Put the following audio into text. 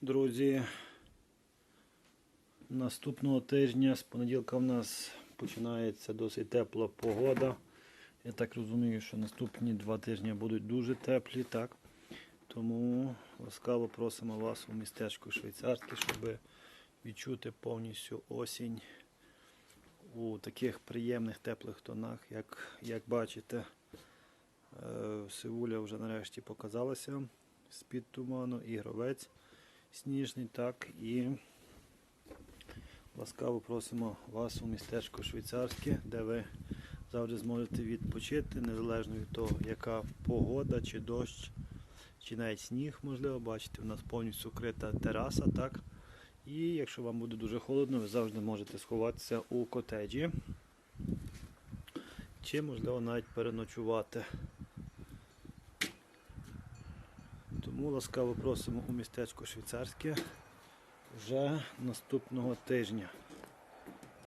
Друзі, наступного тижня з понеділка в нас починається досить тепла погода. Я так розумію, що наступні два тижні будуть дуже теплі, так? Тому ласкаво просимо вас у містечко швейцарське, щоб відчути повністю осінь у таких приємних теплих тонах, як, як бачите. Е, Сивуля вже нарешті показалася з-під туману і гровець сніжний, так і ласкаво просимо вас у містечко швейцарське, де ви завжди зможете відпочити, незалежно від того, яка погода, чи дощ, чи навіть сніг, можливо, бачите, у нас повністю вкрита тераса, так. І якщо вам буде дуже холодно, ви завжди можете сховатися у котеджі. Чи, можливо, навіть переночувати. Тому ласкаво просимо у містечко швейцарське вже наступного тижня.